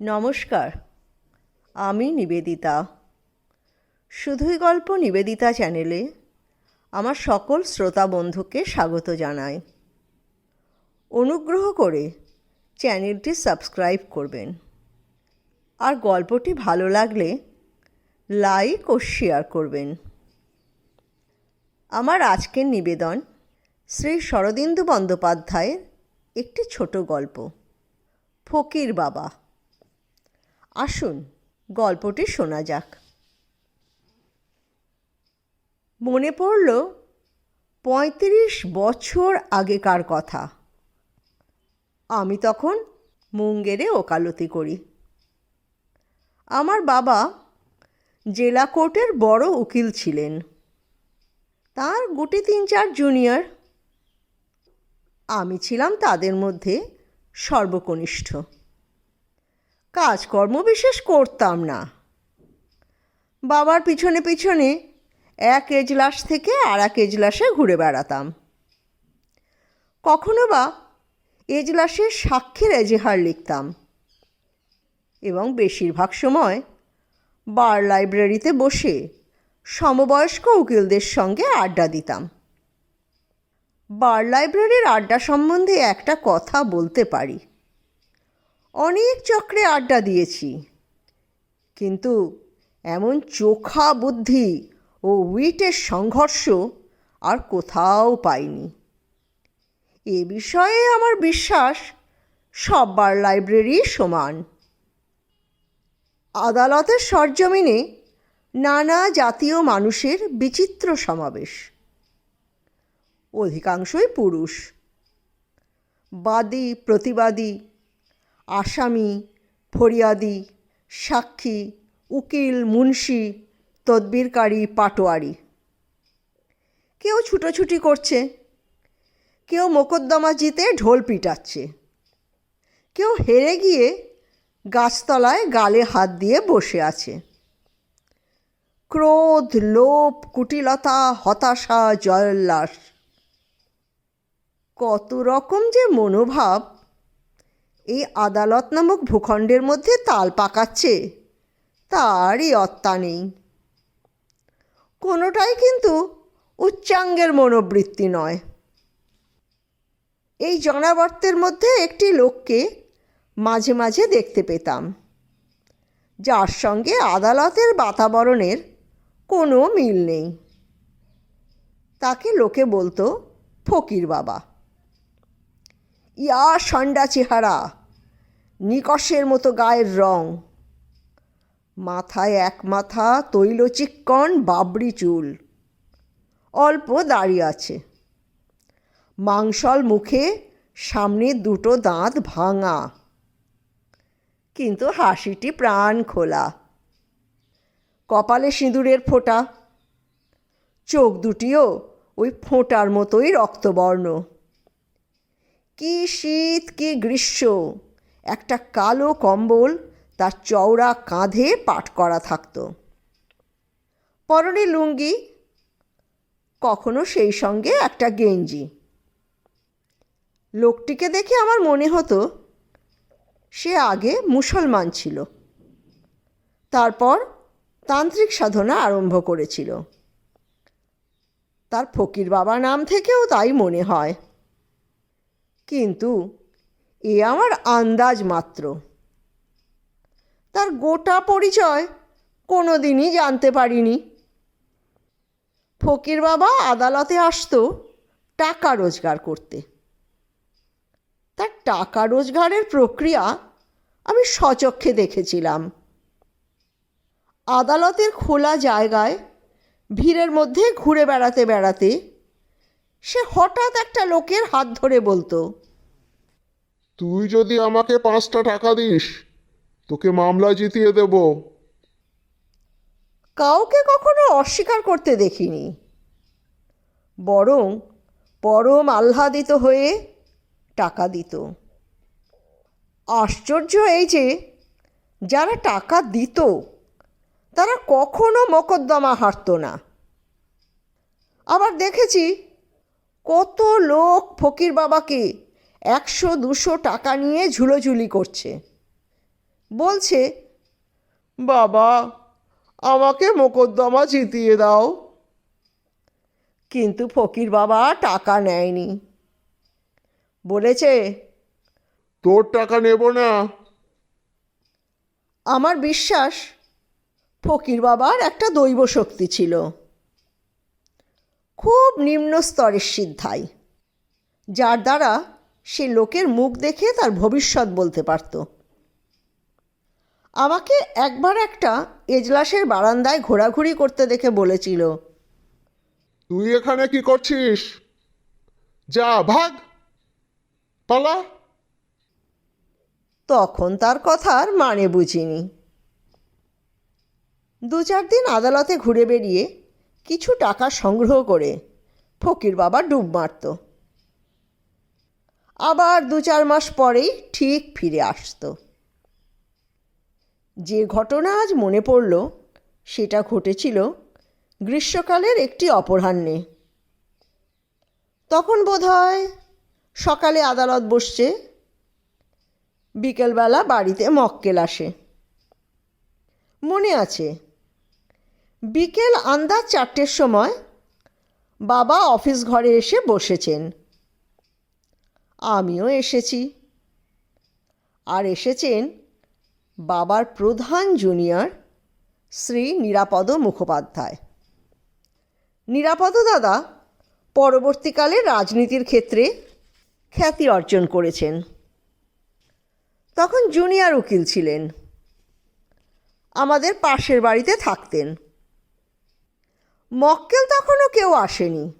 নমস্কার, আমি নিবেদিতা। শুধুই গল্প নিবেদিতা চ্যানেলে আমার সকল শ্রোতা বন্ধুকে স্বাগত জানাই। অনুগ্রহ করে চ্যানেলটি সাবস্ক্রাইব করবেন। আর গল্পটি ভালো লাগলে লাইক ও শেয়ার করবেন। আমার আজকের নিবেদন শ্রী শরদিন্দু বন্দ্যোপাধ্যায়ের একটি ছোট গল্প, ফকির বাবা। আসুন, গল্পটি শোনা যাক। মনে পড়ল, পঁয়ত্রিশ বছর আগেকার কথা। আমি তখন মুঙ্গেরে ওকালতি করি। আমার বাবা জেলা কোর্টের বড় উকিল ছিলেন। তার গুটি তিন চার জুনিয়র। আমি ছিলাম তাদের মধ্যে সর্বকনিষ্ঠ। কাজকর্ম বিশেষ করতাম না। বাবার পিছনে পিছনে এক এজলাস থেকে আর এক এজলাসে ঘুরে বেড়াতাম। কখনো বা এজলাসের সাক্ষীর এজেহার লিখতাম। এবং বেশিরভাগ সময় বার লাইব্রেরিতে বসে সমবয়স্ক উকিলদের সঙ্গে আড্ডা দিতাম। বার লাইব্রেরির আড্ডা সম্বন্ধে একটা কথা বলতে পারি। অনেক চক্রে আড্ডা দিয়েছি। কিন্তু এমন চোখা বুদ্ধি ও উইটের সংঘর্ষ আর কোথাও পাইনি। এ বিষয়ে আমার বিশ্বাস সববার লাইব্রেরি সমান। আদালতের সরজমিনে নানা জাতীয় মানুষের বিচিত্র সমাবেশ। অধিকাংশই পুরুষ। বাদী, প্রতিবাদী আসামি, ফরিয়াদি, সাক্ষী, উকিল, মুন্সি, তদবিরকারী, পাটোয়ারি। কেউ ছুটোছুটি করছে, কেউ মোকদ্দমা জিতে ঢোল পিটাচ্ছে, কেউ হেরে গিয়ে গাছতলায় গালে হাত দিয়ে বসে আছে। ক্রোধ, লোভ, কুটিলতা, হতাশা, জয়োল্লাস, কত রকম যে মনোভাব এই আদালত নামক ভূখণ্ডের মধ্যে তাল পাকাচ্ছে। তারই অত্তা নেই। কোনোটাই কিন্তু উচ্চাঙ্গের মনোবৃত্তি নয়। এই জনাবর্তের মধ্যে একটি লোককে মাঝে মাঝে দেখতে পেতাম। যার সঙ্গে আদালতের বাতাবরণের কোনো মিল নেই। তাকে লোকে বলতো ফকির বাবা। ইয়া সন্ডা চেহারা, নিকষের মতো গায়ের রং। মাথায় এক মাথা তৈলচিক্কন বাবরি চুল, অল্প দাড়ি আছে। মাংসল মুখে সামনে দুটো দাঁত ভাঙা, কিন্তু হাসিটি প্রাণ খোলা। কপালে সিঁদুরের ফোঁটা, চোখ দুটিও ওই ফোঁটার মতোই রক্তবর্ণ। কি শীত, কি গ্রীষ্ম। একটা কালো কম্বল তার চওড়া কাঁধে পাট করা থাকতো। পরনে লুঙ্গি, কখনো সেই সঙ্গে একটা গেঞ্জি। লোকটিকে দেখে আমার মনে হতো, সে আগে মুসলমান ছিল। তারপর তান্ত্রিক সাধনা আরম্ভ করেছিল। তার ফকির বাবা নাম থেকেও তাই মনে হয়। কিন্তু এ আমার আন্দাজ মাত্র। তার গোটা পরিচয় কোনো দিনই জানতে পারিনি। ফকির বাবা আদালতে আসতো টাকা রোজগার করতে। তার টাকা রোজগারের প্রক্রিয়া আমি সচক্ষে দেখেছিলাম। আদালতের খোলা জায়গায় ভিড়ের মধ্যে ঘুরে বেড়াতে বেড়াতে সে হঠাৎ একটা লোকের হাত ধরে বলতো তুই যদি আমাকে পাঁচটা টাকা দিস তোকে মামলা জিতিয়ে দেব। কাউকে কখনো অস্বীকার করতে দেখিনি। বরং পরম আহ্লাদিত হয়ে টাকা দিত। আশ্চর্য এই যে যারা টাকা দিত তারা কখনো মোকদ্দমা হারত না। আবার দেখেছি কত লোক ফকির বাবাকে একশো দুশো টাকা নিয়ে ঝুলোঝুলি করছে। বলছে বাবা আমাকে মোকদ্দমা জিতিয়ে দাও। কিন্তু ফকির বাবা টাকা নেয়নি। বলেছে তোর টাকা নেব না। আমার বিশ্বাস ফকির বাবার একটা দৈব শক্তি ছিল। খুব নিম্ন স্তরের সিদ্ধাই যার দ্বারা সে লোকের মুখ দেখে তার ভবিষ্যৎ বলতে পারত। আমাকে একবার একটা এজলাসের বারান্দায় ঘোরাঘুরি করতে দেখে বলেছিল তুই এখানে কি করছিস? যা ভাগ পালা। তখন তার কথার মানে বুঝিনি। দু চার দিন আদালতে ঘুরে বেরিয়ে কিছু টাকা সংগ্রহ করে ফকির বাবা ডুব মারত। আবার দু চার মাস পরেই ঠিক ফিরে আসতো। যে ঘটনা আজ মনে পড়ল, সেটা ঘটেছিল গ্রীষ্মকালের একটি অপরাহ্নে। তখন বোধহয় সকালে আদালত বসছে, বিকেলবেলা বাড়িতে মক্কেল আসে। মনে আছে বিকেল আন্দাজ চারটের সময় বাবা অফিস ঘরে এসে বসেছেন। আমিও এসেছি। আর এসেছেন বাবার প্রধান জুনিয়র শ্রী নিরাপদ মুখোপাধ্যায়। নিরাপদ দাদা পরবর্তীকালে রাজনীতির ক্ষেত্রে খ্যাতি অর্জন করেছেন। তখন জুনিয়র উকিল ছিলেন। আমাদের পাশের বাড়িতে থাকতেন। মক্কেল তখনও কেউ আসেনি।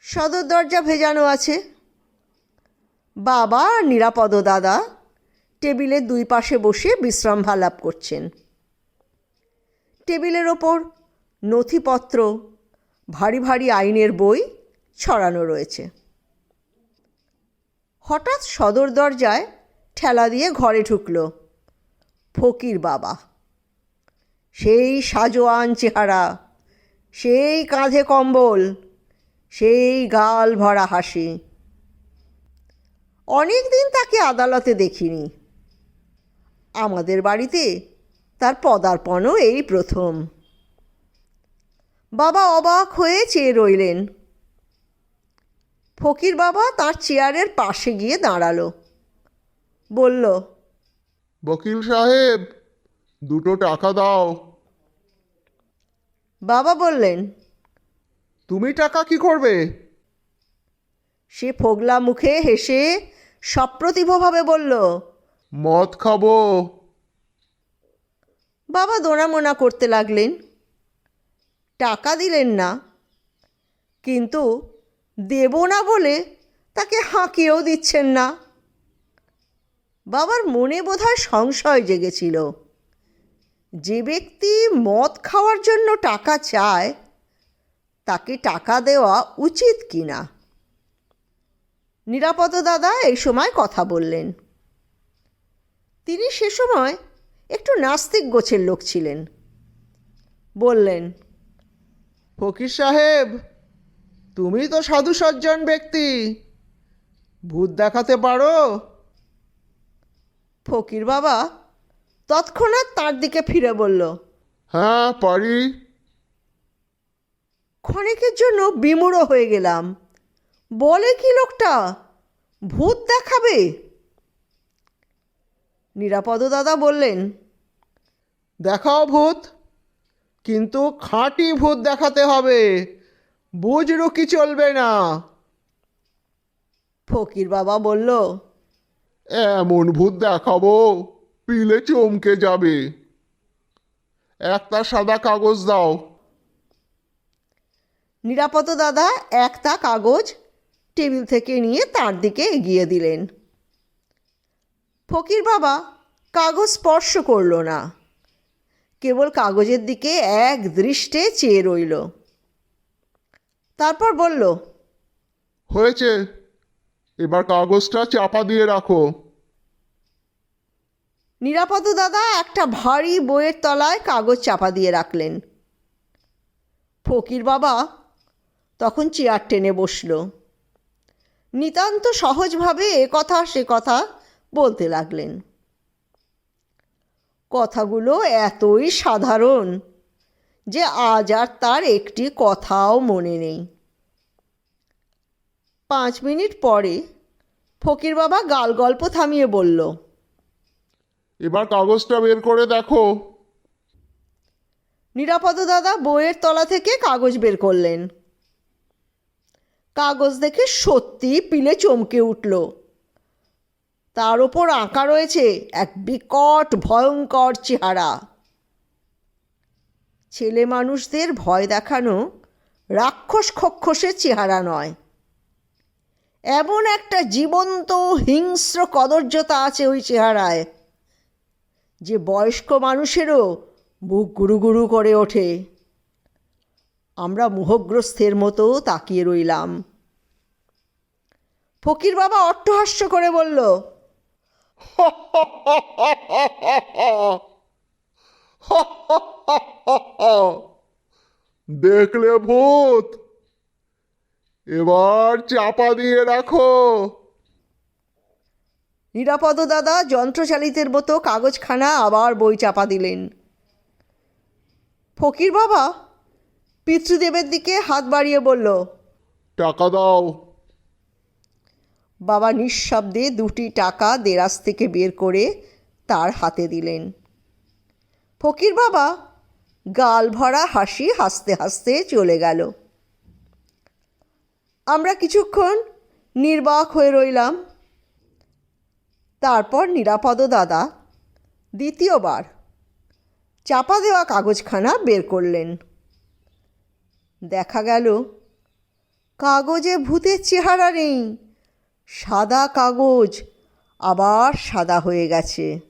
সদর দরজা ভেজানো আছে। বাবা নিরাপদ দাদা টেবিলের দুই পাশে বসে বিশ্রাম ভালাপ করছেন। টেবিলের ওপর নথিপত্র, ভারী ভারী আইনের বই ছড়ানো রয়েছে। হঠাৎ সদর দরজায় ঠেলা দিয়ে ঘরে ঢুকল ফকির বাবা। সেই সাজোয়ান চেহারা, সেই কাঁধে কম্বল, সেই গাল ভরা হাসি। অনেক দিন তাকে আদালতে দেখিনি। আমাদের বাড়িতে তার পদার্পণও এই প্রথম। বাবা অবাক হয়ে চেয়ে রইলেন। ফকির বাবা তার চেয়ারের পাশে গিয়ে দাঁড়াল। বলল, বকিল সাহেব দুটো টাকা দাও। বাবা বললেন তুমি টাকা কি করবে? সে ফোগলা মুখে হেসে সপ্রতিভভাবে বলল মদ খাব। বাবা দোনামোনা করতে লাগলেন। টাকা দিলেন না কিন্তু দেব না বলে তাকে হাঁকিয়েও দিচ্ছেন না। বাবার মনে বোধহয় সংশয় জেগেছিল। যে ব্যক্তি মদ খাওয়ার জন্য টাকা চায় তাকে টাকা দেওয়া উচিত কি না? নিরাপদ দাদা এই সময় কথা বললেন। তিনি সে সময় একটু নাস্তিক গোছের লোক ছিলেন। বললেন ফকির সাহেব তুমি তো সাধু সজ্জন ব্যক্তি ভূত দেখাতে পারো? ফকির বাবা তৎক্ষণাৎ তার দিকে ফিরে বলল হ্যাঁ পারি। ক্ষণিকের জন্য বিমূঢ় হয়ে গেলাম। বলে কি লোকটা? ভূত দেখাবে? নিরাপদ দাদা বললেন দেখাও ভূত কিন্তু খাঁটি ভূত দেখাতে হবে। বুঝরু কি চলবে না? ফকির বাবা বলল এমন ভূত দেখাবো পিলে চমকে যাবে। একটা সাদা কাগজ দাও। নিরাপদ দাদা একটা কাগজ টেবিল থেকে নিয়ে তার দিকে এগিয়ে দিলেন। ফকির বাবা কাগজ স্পর্শ করল না। কেবল কাগজের দিকে এক দৃষ্টে চেয়ে রইল। তারপর বলল হয়েছে। এবার কাগজটা চাপা দিয়ে রাখো। নিরাপদ দাদা একটা ভারী বইয়ের তলায় কাগজ চাপা দিয়ে রাখলেন। ফকির বাবা তখন চেয়ার টেনে বসল। নিতান্ত সহজভাবে এ কথা সে কথা বলতে লাগলেন। কথাগুলো এতই সাধারণ যে আজ আর তার একটি কথাও মনে নেই। পাঁচ মিনিট পরে ফকির বাবা গাল গল্প থামিয়ে বলল এবার কাগজটা বের করে দেখো। নিরাপদ দাদা, বইয়ের তলা থেকে কাগজ বের করলেন। কাগজ দেখে সত্যি পিলে চমকে উঠল। তার ওপর আঁকা রয়েছে এক বিকট, ভয়ঙ্কর চেহারা। ছেলে মানুষদের ভয় দেখানো রাক্ষস খক্ষসের চেহারা নয়। এমন একটা জীবন্ত, হিংস্র কদর্যতা আছে ওই চেহারায়। যে বয়স্ক মানুষেরও বুক গুরু গুরু করে ওঠে। আমরা মোহগ্রস্তের মতো তাকিয়ে রইলাম। ফকির বাবা অট্টহাস্য করে বলল, দেখলে ভূত, এবার চাপা দিয়ে রাখো। নিরাপদ দাদা যন্ত্রচালিতের মতো কাগজখানা আবার বই চাপা দিলেন। ফকির বাবা পিতৃদেবের দিকে হাত বাড়িয়ে বলল টাকা দাও। বাবা নিঃশব্দে দুটি টাকা দেরাজ থেকে বের করে তার হাতে দিলেন। ফকির বাবা গাল ভরা হাসি হাসতে হাসতে চলে গেল। আমরা কিছুক্ষণ নির্বাক হয়ে রইলাম। তারপর নিরাপদ দাদা। দ্বিতীয়বার। চাপা দেওয়া কাগজখানা বের করলেন। দেখা গেল, কাগজে ভূতের চেহারা নেই। সাদা কাগজ, আবার সাদা হয়ে গেছে।